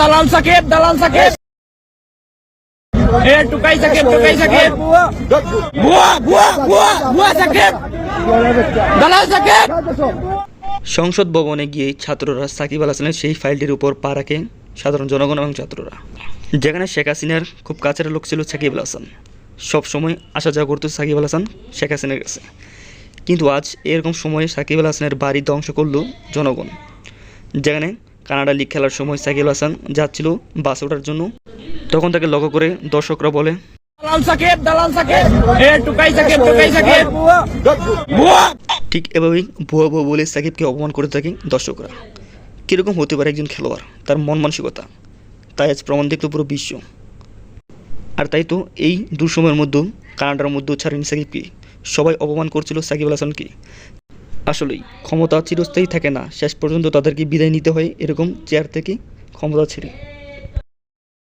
দালাল সাকিব দালাল সাকিব। সংসদ ভবনে গিয়ে ছাত্ররা সাকিব আল হাসানের সেই ফাইলটির উপর পা রাখে সাধারণ জনগণ এবং ছাত্ররা। যেখানে শেখ হাসিনার খুব কাছের লোক ছিল সাকিব আল হাসান। সবসময় আসা যাওয়া করতো সাকিব আল হাসান শেখ হাসিনার কাছে। কিন্তু আজ এরকম সময়ে সাকিব আল হাসানের বাড়ি ধ্বংস করল জনগণ। যেখানে কানাডা লিগ খেলার সময় সাকিব হাসান যাচ্ছিল বাস ওঠার জন্য। তখন তাকে লক্ষ্য করে দর্শকরা বলে ঠিক এভাবেই ভুয়া ভুয়া বলে সাকিবকে অপমান করে থাকে দর্শকরা। কীরকম হতে পারে একজন খেলোয়াড়? তার মন মানসিকতা। তাই আজ প্রমাণ দেখল পুরো বিশ্ব। আর তাই তো এই দুঃসময়ের মধ্যেও কানাডার মধ্যেও ছাড়েনি সাকিবকে। সবাই অপমান করছিল সাকিব আল হাসানকে। আসলেই, ক্ষমতা চিরস্থায়ী থাকে না। শেষ পর্যন্ত তাদেরকে বিদায় নিতে হয় এরকম চেয়ার থেকে ক্ষমতা ছেড়ে।